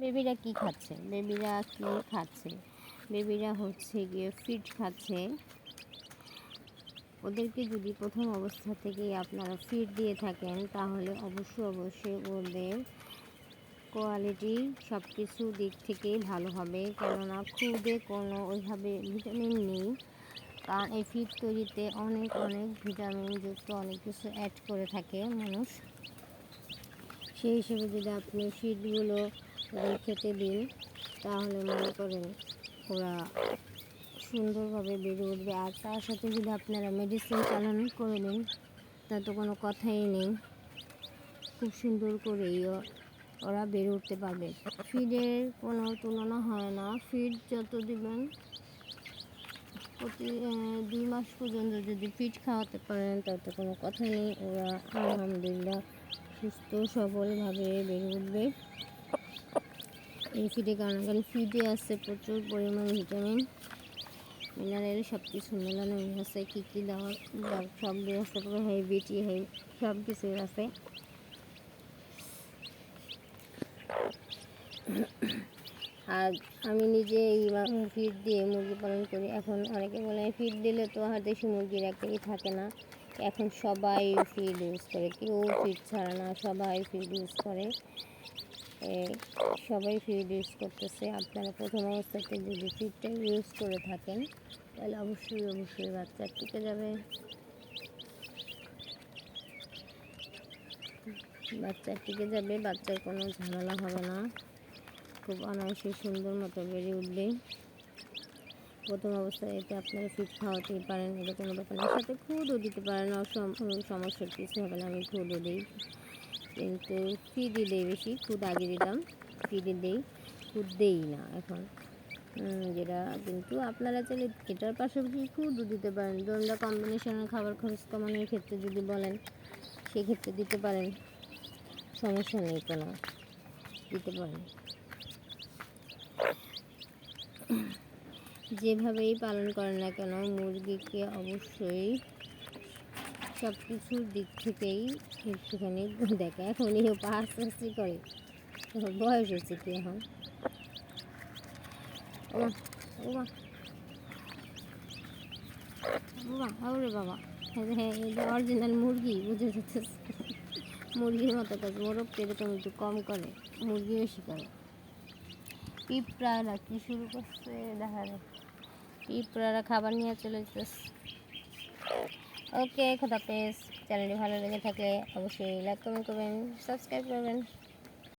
বেবিরা কি খাচ্ছে? বেবিরা কি খাচ্ছে? বেবিরা হচ্ছে গিয়ে ফিট খাচ্ছে। ওদেরকে যদি প্রথম অবস্থা থেকেই আপনারা ফিড দিয়ে থাকেন, তাহলে অবশ্যই অবশ্যই ওদের কোয়ালিটি সব কিছু দিক থেকেই ভালো হবে। কেননা খুদে কোনো ওইভাবে ভিটামিন নেই। কারণ এই ফিড তৈরিতে অনেক অনেক ভিটামিন যুক্ত অনেক কিছু অ্যাড করে থাকে মানুষ। সেই হিসেবে যদি আপনি ফিডগুলো ওদের খেতে দিন, তাহলে মনে করেন ওরা সুন্দরভাবে বেড়ে উঠবে। আর তার সাথে যদি আপনারা মেডিসিন চালানো করে দেন তা তো কোনো কথাই নেই। খুব সুন্দর করেই ওরা বেড়ে উঠতে পারবে। ফিডের কোনো তুলনা হয় না। ফিড যত দিবেন, প্রতি দুই মাস পর্যন্ত যদি ফিড খাওয়াতে পারেন, তত কোনো কথা নেই। ওরা আলহামদুলিল্লাহ সুস্থ সবলভাবে বেড়ে উঠবে। এই ফিডে কারণ কারণ ফিডে আছে প্রচুর পরিমাণ ভিটামিন মিনারেল সব কিছু মেলানো আছে কী কী দেওয়ার সব ব্যবস্থা করে হয় বিটি হয় সব কিছুই আছে। আর আমি নিজে এই ফিড দিয়ে মুরগি পালন করি। এখন অনেকে বলে ফিড দিলে তো আর দেশি মুরগির একটাই থাকে না। এখন সবাই ফিড ইউজ করে, কেউ ফিড ছাড়া না, সবাই ফিড ইউজ করে। সবাই ফিড ইউজ করতেছে আপনারা প্রথম অবস্থাতে যদি ফিডটা ইউজ করে থাকেন, তাহলে অবশ্যই অবশ্যই বাচ্চা টিকে যাবে। বাচ্চা টিকে যাবে, বাচ্চার কোনো ঝামেলা হবে না। খুব অনায়াসে সুন্দর মতো বেড়ে উঠবে। প্রথম অবস্থায় এতে আপনারা ফিট খাওয়াতেই পারেন এটা কোনো ব্যাপার না। সাথে খুদও দিতে পারেন, অসম- সমস্যার কিছু হবে না, আমি খুদও দিই। কিন্তু ফিডই দেই বেশি, খুদ আগে দিতাম ফিডই দেই, খুদ দেই না এখন। যেটা কিন্তু আপনারা চাইলে এটার পাশাপাশি খুদও দিতে পারেন। দোলদা কম্বিনেশনের খাবার খরচ কমানোর ক্ষেত্রে যদি বলেন, সেক্ষেত্রে দিতে পারেন। সমস্যা নেই কোনো, দিতে পারেন। যেভাবেই পালন করেন না কেন, মুরগিকে অবশ্যই সব কিছুর দিক থেকেই একটুখানি দেখে। এখন এই পাহাড়ি করে। বয়স হচ্ছে কি এখন? ওমা ওমা। বাবা ওরে বাবা। হ্যাঁ এটা অরিজিনাল মুরগি, বুঝে যাচ্ছে মুরগির মতো কাজ। মোরগকে এরকম একটু কম করে, মুরগি বেশি করে। পিঁপড়ারা কি শুরু করছে? দেখা যায় পিঁপড়ারা খাবার নিয়ে চলে যেতেছে ওকে খোদা পেস চ্যানেলটি ভালো লেগে থাকলে অবশ্যই লাইক কমেন্ট করবেন সাবস্ক্রাইব করবেন।